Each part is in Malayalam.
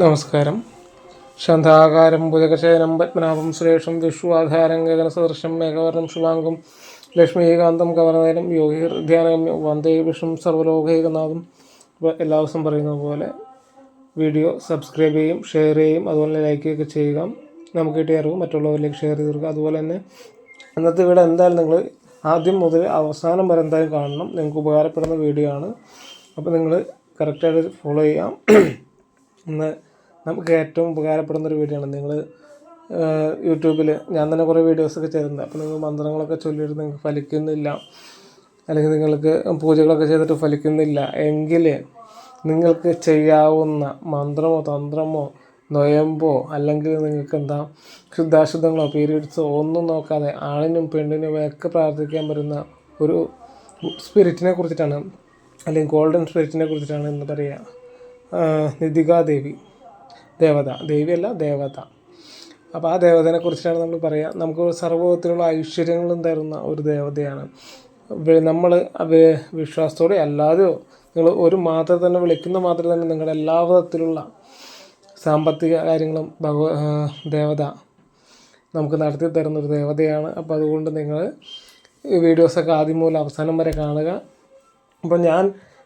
നമസ്കാരം. ശാന്താകാരം ഭുജകശയനം പത്മനാഭം സുരേഷം വിഷ്വാധാരം ഗഗനസദൃശം മേഘവർണം ശുഭാംഗം ലക്ഷ്മീകാന്തം കവനനയനം യോഗി ധ്യാനം വന്ദേ വിഷ്ണു സർവലോകൈകനാഥം അപ്പോൾ എല്ലാ ദിവസവും പറയുന്നത് പോലെ വീഡിയോ സബ്സ്ക്രൈബ് ചെയ്യും ഷെയർ ചെയ്യും അതുപോലെ ലൈക്ക് ഒക്കെ ചെയ്യുക. നമുക്ക് കിട്ടിയ അറിവ് മറ്റുള്ളവരിലേക്ക് ഷെയർ ചെയ്ത് കൊടുക്കുക. അതുപോലെ തന്നെ ഇന്നത്തെ വീഡിയോ എന്തായാലും നിങ്ങൾ ആദ്യം മുതൽ അവസാനം വരെ എന്തായാലും കാണണം. നിങ്ങൾക്ക് ഉപകാരപ്പെടുന്ന വീഡിയോ ആണ്. അപ്പോൾ നിങ്ങൾ കറക്റ്റായിട്ട് ഫോളോ ചെയ്യാം. ഇന്ന് നമുക്ക് ഏറ്റവും വീഡിയോ ആണ് നിങ്ങൾ യൂട്യൂബിൽ ഞാൻ തന്നെ കുറേ വീഡിയോസൊക്കെ ചെയ്തിട്ടുണ്ട്. അപ്പോൾ നിങ്ങൾ മന്ത്രങ്ങളൊക്കെ ചൊല്ലിയിട്ട് നിങ്ങൾക്ക് ഫലിക്കുന്നില്ല. അല്ലെങ്കിൽ നിങ്ങൾക്ക് പൂജകളൊക്കെ ചെയ്തിട്ട് ഫലിക്കുന്നില്ല. എങ്കിൽ നിങ്ങൾക്ക് ചെയ്യാവുന്ന മന്ത്രമോ തന്ത്രമോ നൊയമ്പോ അല്ലെങ്കിൽ നിങ്ങൾക്ക് എന്താ ശുദ്ധാശുദ്ധങ്ങളോ പീരീഡ്സോ ഒന്നും നോക്കാതെ ആണിനും പെണ്ണിനും ഒക്കെ പ്രാർത്ഥിക്കാൻ പറ്റുന്ന ഒരു സ്പിരിറ്റിനെ കുറിച്ചിട്ടാണ്. അല്ലെങ്കിൽ ഗോൾഡൻ സ്പിരിറ്റിനെ കുറിച്ചിട്ടാണ് ഇന്ന് പറയുക നിധികാദേവി ദേവത. ദേവിയല്ല ദേവത. അപ്പോൾ ആ ദേവതനെ കുറിച്ചിട്ടാണ് നമ്മൾ പറയുക നമുക്ക് സർവത്തിലുള്ള ഐശ്വര്യങ്ങളും തരുന്ന ഒരു ദേവതയാണ്. നമ്മൾ വിശ്വാസത്തോടെ അല്ലാതെയോ നിങ്ങൾ ഒരു മാത്രം തന്നെ വിളിക്കുന്ന മാത്രം തന്നെ നിങ്ങളുടെ എല്ലാ വിധത്തിലുള്ള സാമ്പത്തിക കാര്യങ്ങളും ഭഗവ ദേവത നമുക്ക് നടത്തി തരുന്ന ഒരു ദേവതയാണ്. അപ്പോൾ അതുകൊണ്ട് നിങ്ങൾ ഈ വീഡിയോസൊക്കെ ആദ്യം മുതൽ അവസാനം വരെ കാണുക. അപ്പോൾ ഞാൻ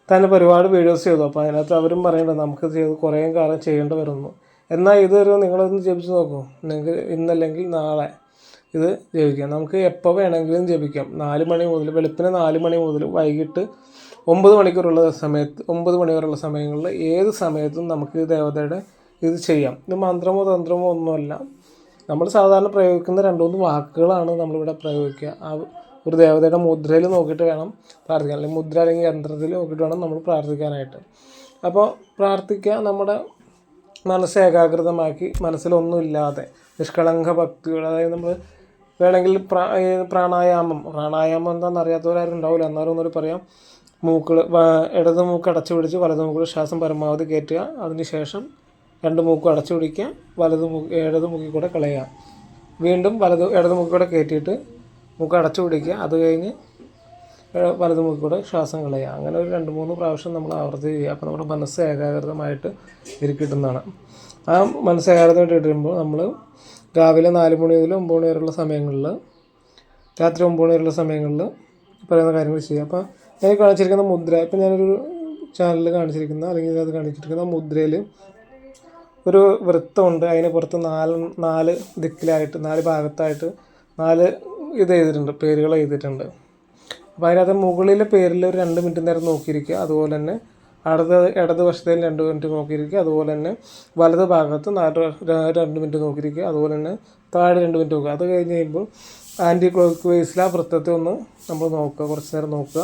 തന്നെ ഒരുപാട് വീഡിയോസ് ചെയ്തു. അപ്പോൾ അതിനകത്ത് അവരും പറയുന്നുണ്ട് നമുക്ക് ചെയ്ത് കുറേ കാലം ചെയ്യേണ്ടി വരുന്നു. എന്നാൽ ഇതൊരു നിങ്ങളൊന്ന് ജപിച്ച് നോക്കൂ. നിങ്ങൾക്ക് ഇന്നല്ലെങ്കിൽ നാളെ ഇത് ജപിക്കാം. നമുക്ക് എപ്പോൾ വേണമെങ്കിലും ജപിക്കാം. നാല് മണി മുതൽ വെളുപ്പിന് നാല് മണി മുതൽ വൈകിട്ട് ഒമ്പത് മണിക്കൂറുള്ള സമയത്ത് ഒമ്പത് മണി വരെയുള്ള സമയങ്ങളിൽ ഏത് സമയത്തും നമുക്ക് ദേവതയുടെ ഇത് ചെയ്യാം. ഇത് മന്ത്രമോ തന്ത്രമോ ഒന്നുമല്ല. നമ്മൾ സാധാരണ പ്രയോഗിക്കുന്ന രണ്ട് മൂന്ന് വാക്കുകളാണ് നമ്മളിവിടെ പ്രയോഗിക്കുക. ആ ഒരു ദേവതയുടെ മുദ്രയിൽ നോക്കിയിട്ട് വേണം പ്രാർത്ഥിക്കാൻ. അല്ലെങ്കിൽ മുദ്ര അല്ലെങ്കിൽ യന്ത്രത്തിൽ നോക്കിയിട്ട് വേണം നമ്മൾ പ്രാർത്ഥിക്കാനായിട്ട്. അപ്പോൾ പ്രാർത്ഥിക്കുക നമ്മുടെ മനസ്സ് ഏകാഗ്രതമാക്കി മനസ്സിലൊന്നുമില്ലാതെ നിഷ്കളങ്ക ഭക്തിയോടെ. അതായത് നമ്മൾ വേണമെങ്കിൽ പ്രാ പ്രാണായാമം പ്രാണായാമം എന്താണെന്ന് അറിയാത്തവരാരും ഉണ്ടാവില്ല. എന്നാലും ഒന്നുകൂടി പറയാം. മൂക്കൾ ഇടത് മൂക്ക് അടച്ചു പിടിച്ച് വലത് മൂക്കിൽ ശ്വാസം പരമാവധി കയറ്റുക. അതിനുശേഷം രണ്ട് മൂക്കും അടച്ചു പിടിക്കുക. വലത് മൂക്ക് ഇടത് മൂക്കിൽ കൂടെ കളയുക. വീണ്ടും വലത് ഇടത് മൂക്കിൽ കൂടെ കയറ്റിയിട്ട് മൂക്ക് അടച്ചു പിടിക്കുക. അത് കഴിഞ്ഞ് വലത് മൂക്കിൽ ശ്വാസം കളയുക. അങ്ങനെ ഒരു രണ്ട് മൂന്ന് പ്രാവശ്യം നമ്മൾ ആവർത്തി ചെയ്യുക. അപ്പോൾ നമ്മുടെ മനസ്സ് ഏകാഗ്രതമായിട്ട് ഇരിക്കിട്ടുന്നതാണ് ആ മനസ്സ് ഏകാഗ്രതമായിട്ട് ഇടുമ്പോൾ നമ്മൾ രാവിലെ നാല് മണി മുതൽ ഒമ്പത് മണി വരെയുള്ള സമയങ്ങളിൽ രാത്രി ഒമ്പത് മണി വരെയുള്ള സമയങ്ങളിൽ പറയുന്ന കാര്യങ്ങൾ ചെയ്യുക. അപ്പോൾ ഞാൻ കാണിച്ചിരിക്കുന്ന മുദ്ര ഇപ്പം ഞാനൊരു ചാനലിൽ കാണിച്ചിരിക്കുന്ന അല്ലെങ്കിൽ അത് കാണിച്ചിരിക്കുന്ന മുദ്രയിൽ ഒരു വൃത്തമുണ്ട്. അതിന് പുറത്ത് നാല് നാല് ദിക്കിലായിട്ട് നാല് ഭാഗത്തായിട്ട് നാല് ഇത് എഴുതിയിട്ടുണ്ട് പേരുകൾ എഴുതിയിട്ടുണ്ട്. അപ്പോൾ അതിനകത്ത് മുകളിലെ പേരിൽ ഒരു രണ്ട് മിനിറ്റ് നേരം നോക്കിയിരിക്കുക. അതുപോലെ തന്നെ അടുത്ത ഇടത് വശത്തേൽ രണ്ട് മിനിറ്റ് നോക്കിയിരിക്കുക. അതുപോലെ തന്നെ വലത് ഭാഗത്ത് നാല് രണ്ട് മിനിറ്റ് നോക്കിയിരിക്കുക. അതുപോലെ തന്നെ താഴെ രണ്ട് മിനിറ്റ് നോക്കുക. അത് കഴിഞ്ഞ് കഴിയുമ്പോൾ ആന്റി ക്ലോക്ക് വൈസിൽ ആ വൃത്തത്തെ ഒന്ന് നമ്മൾ നോക്കുക. കുറച്ച് നേരം നോക്കുക.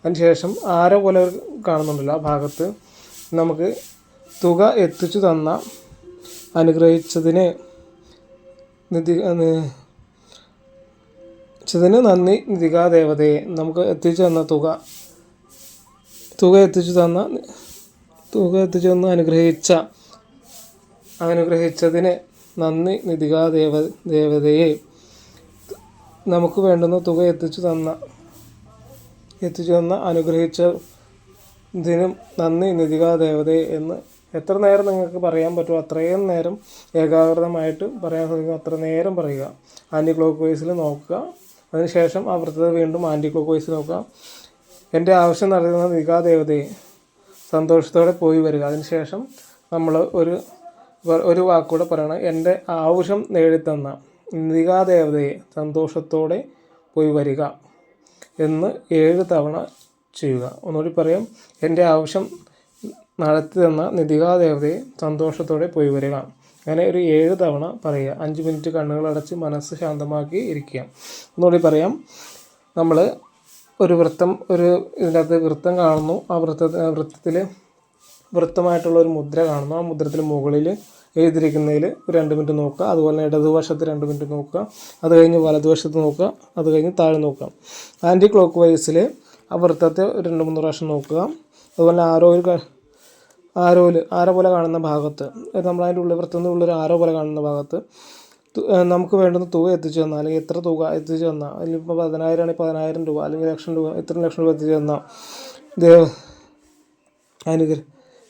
അതിന് ശേഷം ആരോ പോലെ കാണുന്നുണ്ടല്ലോ ആ ഭാഗത്ത്. നമുക്ക് തുക എത്തിച്ചു തന്ന അനുഗ്രഹിച്ചതിനെ നിധി ച്ചതിന് നന്ദി നിധികാ ദേവതയെ. നമുക്ക് എത്തിച്ചു തന്ന തുക. തുക എത്തിച്ചു തന്ന തുക എത്തിച്ചു തന്ന അനുഗ്രഹിച്ച അനുഗ്രഹിച്ചതിന് നന്ദി നിധികാ ദേവ ദേവതയെ. നമുക്ക് വേണ്ടുന്ന തുക എത്തിച്ചു തന്ന എത്തിച്ചു തന്ന അനുഗ്രഹിച്ച ഇതിനും നന്ദി നിധികാ ദേവതയെ എന്ന്. എത്ര നേരം നിങ്ങൾക്ക് പറയാൻ പറ്റുമോ? അത്രയും നേരം ഏകാഗ്രതമായിട്ട് പറയാൻ സാധിക്കും. അത്ര നേരം പറയുക. ആന്റി ക്ലോക്ക് വൈസിൽ നോക്കുക. അതിനുശേഷം ആ വൃത്തത വീണ്ടും ആന്റി ക്ലോക്ക് വൈസ് നോക്കുക എന്റെ ആവശ്യം നടത്തുന്ന നികാദേവതയെ സന്തോഷത്തോടെ പോയി വരിക. അതിനുശേഷം നമ്മൾ ഒരു ഒരു വാക്കുകൂടെ പറയണം. എന്റെ ആവശ്യം നേടിത്തന്ന നികാദേവതയെ സന്തോഷത്തോടെ പോയി വരിക എന്ന് ഏഴ് തവണ ചെയ്യുക. ഒന്നുകൂടി പറയും. എന്റെ ആവശ്യം നടത്തി തന്ന നിതികാദേവതയെ സന്തോഷത്തോടെ പോയി വരിക. അങ്ങനെ ഒരു ഏഴ് തവണ പറയുക. അഞ്ച് മിനിറ്റ് കണ്ണുകൾ അടച്ച് മനസ്സ് ശാന്തമാക്കി ഇരിക്കുക. ഒന്നുകൂടി പറയാം. നമ്മൾ ഒരു വൃത്തം ഒരു ഇതിനകത്ത് വൃത്തം കാണുന്നു. ആ വൃത്ത വൃത്തത്തിൽ വൃത്തമായിട്ടുള്ള ഒരു മുദ്ര കാണുന്നു. ആ മുദ്രത്തിൽ മുകളിൽ എഴുതിയിരിക്കുന്നതിൽ ഒരു രണ്ട് മിനിറ്റ് നോക്കുക. അതുപോലെ തന്നെ ഇടതുവശത്ത് രണ്ട് മിനിറ്റ് നോക്കുക. അത് കഴിഞ്ഞ് വലതുവശത്ത് നോക്കുക. അത് കഴിഞ്ഞ് താഴെ നോക്കുക. ആന്റി ക്ലോക്ക് വൈസിൽ ആ വൃത്തത്തെ രണ്ട് മൂന്ന് പ്രാവശ്യം നോക്കുക. അതുപോലെ ആരോ ഒരു ആരോയിൽ ആരോ പോലെ കാണുന്ന ഭാഗത്ത് നമ്മൾ അതിന്റെ ഉള്ളിൽ വൃത്തുന്ന ഉള്ളിൽ ഒരു ആരോ പോലെ കാണുന്ന ഭാഗത്ത് നമുക്ക് വേണ്ടുന്ന തുക എത്തിച്ചു തന്നാൽ അല്ലെങ്കിൽ എത്ര തുക എത്തിച്ചു തന്നാൽ അല്ലെങ്കിൽ ഇപ്പോൾ പതിനായിരം ആണെങ്കിൽ പതിനായിരം രൂപ അല്ലെങ്കിൽ ലക്ഷം രൂപ എത്ര ലക്ഷം രൂപ എത്തിച്ചു തന്നാൽ ദേവ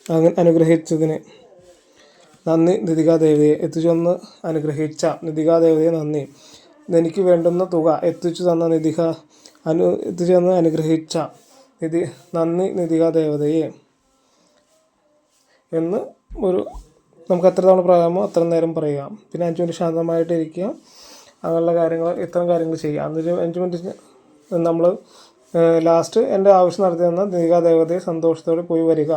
അങ്ങനെ അനുഗ്രഹിച്ചതിന് നന്ദി നിതികാദേവിയെ എത്തിച്ചു തന്ന് അനുഗ്രഹിച്ച നിധികാദേവതയെ നന്ദി. എനിക്ക് വേണ്ടുന്ന തുക എത്തിച്ചു തന്ന നിതിക അനു എത്തിച്ചു തന്ന് അനുഗ്രഹിച്ച നിധി നന്ദി നിധികാദേവതയെ എന്ന് ഒരു നമുക്ക് എത്ര തവണ പറയാമോ അത്ര നേരം പറയുക. പിന്നെ അഞ്ച് മിനിറ്റ് ശാന്തമായിട്ട് ഇരിക്കുക. അങ്ങനെയുള്ള കാര്യങ്ങൾ ഇത്തരം കാര്യങ്ങൾ ചെയ്യുക. എന്നിട്ട് അഞ്ച് മിനിറ്റ് നമ്മൾ ലാസ്റ്റ് എന്റെ ആവശ്യം നടത്തി തന്ന ദേവതയെ സന്തോഷത്തോടെ പോയി വരിക.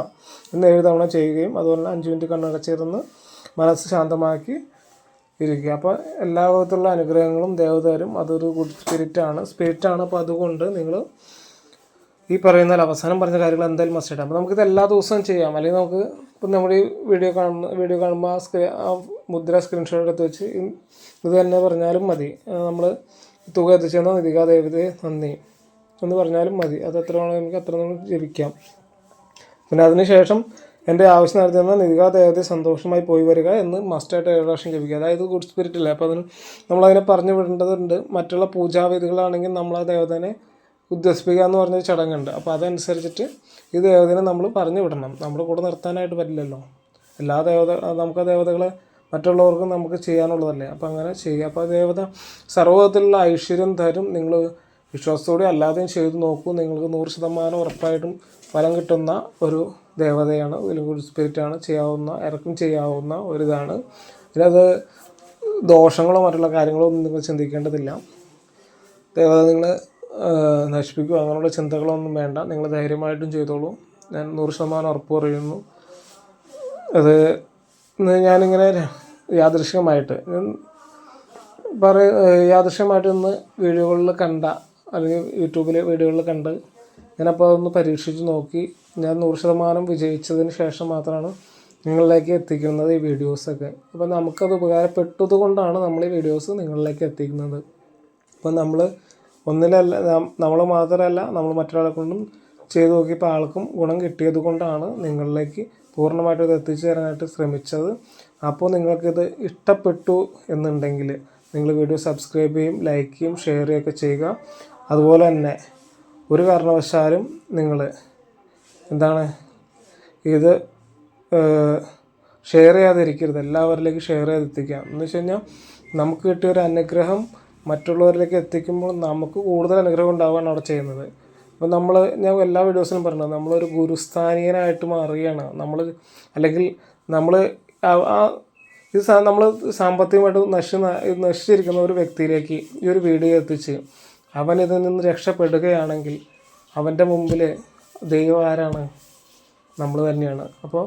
എന്ന് ഏഴ് തവണ ചെയ്യുകയും അതുപോലെ അഞ്ച് മിനിറ്റ് കണ്ണടച്ചിരുന്ന് മനസ്സ് ശാന്തമാക്കി ഇരിക്കുക. അപ്പോൾ എല്ലാ വിധത്തിലുള്ള അനുഗ്രഹങ്ങളും ദേവതരും അതൊരു ഗുഡ് സ്പിരിറ്റാണ് സ്പിരിറ്റാണ് അപ്പോൾ അതുകൊണ്ട് നിങ്ങൾ ഈ പറയുന്ന അവസാനം പറഞ്ഞ കാര്യങ്ങൾ എന്തായാലും മസ്റ്റ് അപ്പോൾ നമുക്കിത് എല്ലാ ദിവസവും ചെയ്യാം. അല്ലെങ്കിൽ നമുക്ക് ഇപ്പം നമ്മൾ ഈ വീഡിയോ കാണുന്ന വീഡിയോ കാണുമ്പോൾ ആ ആ മുദ്ര സ്ക്രീൻഷോട്ട് എടുത്ത് വെച്ച് ഇത് തന്നെ പറഞ്ഞാലും മതി. നമ്മൾ തുക എത്തിച്ചെന്ന നിധിക ദേവതയെ നന്ദി. എന്ന് പറഞ്ഞാലും മതി. അത് എത്ര വേണം നമുക്ക് അത്ര നമ്മൾ ജപിക്കാം പിന്നെ അതിനുശേഷം എന്റെ ആവശ്യം നടത്തി തന്ന നിധികാ ദേവതയെ സന്തോഷമായി പോയി വരിക എന്ന് മസ്റ്റായിട്ട് ഏഴ് പ്രാവശ്യം ജപിക്കുക അതായത് ഗുഡ് സ്പിരിറ്റ് ഇല്ല? അപ്പോൾ അതിന് നമ്മളതിനെ പറഞ്ഞു വിടേണ്ടതുണ്ട്. മറ്റുള്ള പൂജാവിധികളാണെങ്കിൽ നമ്മൾ ആ ദേവതനെ ഉദ്ദേശിപ്പിക്കുക എന്ന് പറഞ്ഞ ചടങ്ങുണ്ട്. അപ്പോൾ അതനുസരിച്ചിട്ട് ഈ ദേവതനെ നമ്മൾ പറഞ്ഞു വിടണം. നമ്മുടെ കൂടെ നിർത്താനായിട്ട് പറ്റില്ലല്ലോ. എല്ലാ ദേവത നമുക്ക് ദേവതകളെ മറ്റുള്ളവർക്കും നമുക്ക് ചെയ്യാനുള്ളതല്ലേ. അപ്പോൾ അങ്ങനെ ചെയ്യുക അപ്പോൾ ദേവത സർവത്തിലുള്ള ഐശ്വര്യം തരും. നിങ്ങൾ വിശ്വാസത്തോടെ അല്ലാതെയും ചെയ്തു നോക്കൂ. നിങ്ങൾക്ക് നൂറ് ശതമാനം ഉറപ്പായിട്ടും ഫലം കിട്ടുന്ന ഒരു ദേവതയാണ്. ഒരു സ്പിരിറ്റാണ് ചെയ്യാവുന്ന ഇറക്കും ചെയ്യാവുന്ന ഒരിതാണ്. ഇതിനത് ദോഷങ്ങളോ മറ്റുള്ള കാര്യങ്ങളോ ഒന്നും നിങ്ങൾ ചിന്തിക്കേണ്ടതില്ല. ദേവത നിങ്ങൾ നശിപ്പിക്കുക അങ്ങനെയുള്ള ചിന്തകളൊന്നും വേണ്ട. നിങ്ങൾ ധൈര്യമായിട്ടും ചെയ്തോളൂ. ഞാൻ നൂറ് ശതമാനം ഉറപ്പ് പറയുന്നു. അത് ഞാനിങ്ങനെ യാദൃശ്യമായിട്ട് പറ യാദൃശ്യമായിട്ട് ഇന്ന് വീഡിയോകളിൽ കണ്ട അല്ലെങ്കിൽ യൂട്യൂബിലെ വീഡിയോകളിൽ കണ്ട് ഞാനപ്പോൾ അതൊന്ന് പരീക്ഷിച്ച് നോക്കി. ഞാൻ നൂറ് ശതമാനം വിജയിച്ചതിന് ശേഷം മാത്രമാണ് നിങ്ങളിലേക്ക് എത്തിക്കുന്നത് ഈ വീഡിയോസൊക്കെ. അപ്പോൾ നമുക്കത് ഉപകാരപ്പെട്ടത് കൊണ്ടാണ് നമ്മൾ ഈ വീഡിയോസ് നിങ്ങളിലേക്ക് എത്തിക്കുന്നത്. അപ്പോൾ നമ്മൾ ഒന്നിലല്ല നമ്മൾ മാത്രമല്ല നമ്മൾ മറ്റൊരാളെ കൊണ്ടും ചെയ്തു നോക്കിയപ്പോൾ ആൾക്കും ഗുണം കിട്ടിയത് കൊണ്ടാണ് നിങ്ങളിലേക്ക് പൂർണമായിട്ടും ഇത് എത്തിച്ചു തരാനായിട്ട് ശ്രമിച്ചത്. അപ്പോൾ നിങ്ങൾക്കിത് ഇഷ്ടപ്പെട്ടു എന്നുണ്ടെങ്കിൽ നിങ്ങൾ വീഡിയോ സബ്സ്ക്രൈബ് ചെയ്യും ലൈക്ക് ചെയ്യും ഷെയർ ചെയ്യുകയൊക്കെ ചെയ്യുക. അതുപോലെ തന്നെ ഒരു കാരണവശാലും നിങ്ങൾ എന്താണ് ഇത് ഷെയർ ചെയ്യാതിരിക്കരുത്. എല്ലാവരിലേക്കും ഷെയർ ചെയ്തെത്തിക്കുക. എന്ന് വെച്ച് കഴിഞ്ഞാൽ നമുക്ക് കിട്ടിയ ഒരു അനുഗ്രഹം മറ്റുള്ളവരിലേക്ക് എത്തിക്കുമ്പോൾ നമുക്ക് കൂടുതൽ അനുഗ്രഹം ഉണ്ടാവുകയാണ് അവിടെ ചെയ്യുന്നത്. അപ്പോൾ നമ്മൾ ഞാൻ എല്ലാ വീഡിയോസിലും പറഞ്ഞത് നമ്മളൊരു ഗുരുസ്ഥാനീയനായിട്ട് മാറുകയാണ്. നമ്മൾ അല്ലെങ്കിൽ നമ്മൾ ആ ഇത് നമ്മൾ സാമ്പത്തികമായിട്ട് നശി നശിച്ചിരിക്കുന്ന ഒരു വ്യക്തിയിലേക്ക് ഈ ഒരു വീഡിയോ എത്തിച്ച് അവൻ ഇതിൽ നിന്ന് രക്ഷപ്പെടുകയാണെങ്കിൽ അവന്റെ മുമ്പിൽ ദൈവം ആരാണ്? നമ്മൾ തന്നെയാണ്. അപ്പോൾ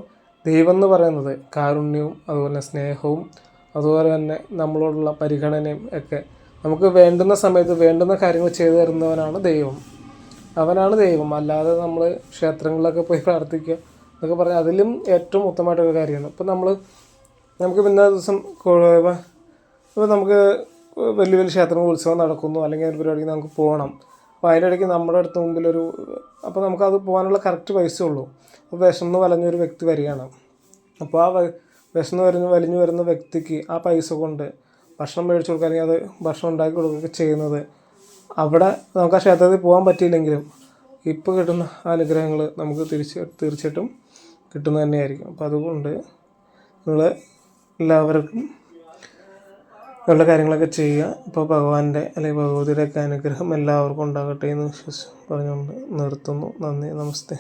ദൈവം എന്ന് പറയുന്നത് കാരുണ്യവും അതുപോലെ സ്നേഹവും അതുപോലെ തന്നെ നമ്മളോടുള്ള പരിഗണനയും ഒക്കെ നമുക്ക് വേണ്ടുന്ന സമയത്ത് വേണ്ടുന്ന കാര്യങ്ങൾ ചെയ്തു തരുന്നവനാണ് ദൈവം. അവനാണ് ദൈവം. അല്ലാതെ നമ്മൾ ക്ഷേത്രങ്ങളിലൊക്കെ പോയി പ്രാർത്ഥിക്കുക എന്നൊക്കെ പറഞ്ഞാൽ അതിലും ഏറ്റവും ഉത്തമമായിട്ടൊരു കാര്യമാണ്. ഇപ്പം നമ്മൾ നമുക്ക് പിന്നെ ദിവസം ഇപ്പോൾ നമുക്ക് വലിയ വലിയ ക്ഷേത്രങ്ങൾ ഉത്സവം നടക്കുന്നു അല്ലെങ്കിൽ അതിന്റെ പരിപാടിക്ക് നമുക്ക് പോകണം. അപ്പോൾ അതിന്റെ ഇടയ്ക്ക് നമ്മുടെ അടുത്ത് മുമ്പിലൊരു അപ്പോൾ നമുക്കത് പോകാനുള്ള കറക്റ്റ് പൈസ ഉള്ളൂ. അപ്പോൾ വിശന്ന് വലഞ്ഞൊരു വ്യക്തി വരികയാണ്. അപ്പോൾ ആ വിശന്ന് വരുന്ന വലിഞ്ഞു വരുന്ന വ്യക്തിക്ക് ആ പൈസ കൊണ്ട് ഭക്ഷണം മേടിച്ചു കൊടുക്കുക അല്ലെങ്കിൽ അത് ഭക്ഷണം ഉണ്ടാക്കി കൊടുക്കുകയൊക്കെ ചെയ്യുന്നത്. അവിടെ നമുക്ക് ആ ക്ഷേത്രത്തിൽ പോകാൻ പറ്റിയില്ലെങ്കിലും ഇപ്പോൾ കിട്ടുന്ന അനുഗ്രഹങ്ങൾ നമുക്ക് തിരിച്ച് തീർച്ചയായിട്ടും കിട്ടുന്നത് തന്നെയായിരിക്കും. അപ്പോൾ അതുകൊണ്ട് നിങ്ങൾ എല്ലാവർക്കും ഉള്ള കാര്യങ്ങളൊക്കെ ചെയ്യുക. ഇപ്പോൾ ഭഗവാന്റെ അല്ലെങ്കിൽ ഭഗവതിയുടെ ഒക്കെ അനുഗ്രഹം എല്ലാവർക്കും ഉണ്ടാകട്ടെ എന്ന് വിശ്വസിച്ച് പറഞ്ഞുകൊണ്ട് നിർത്തുന്നു. നന്ദി നമസ്തേ.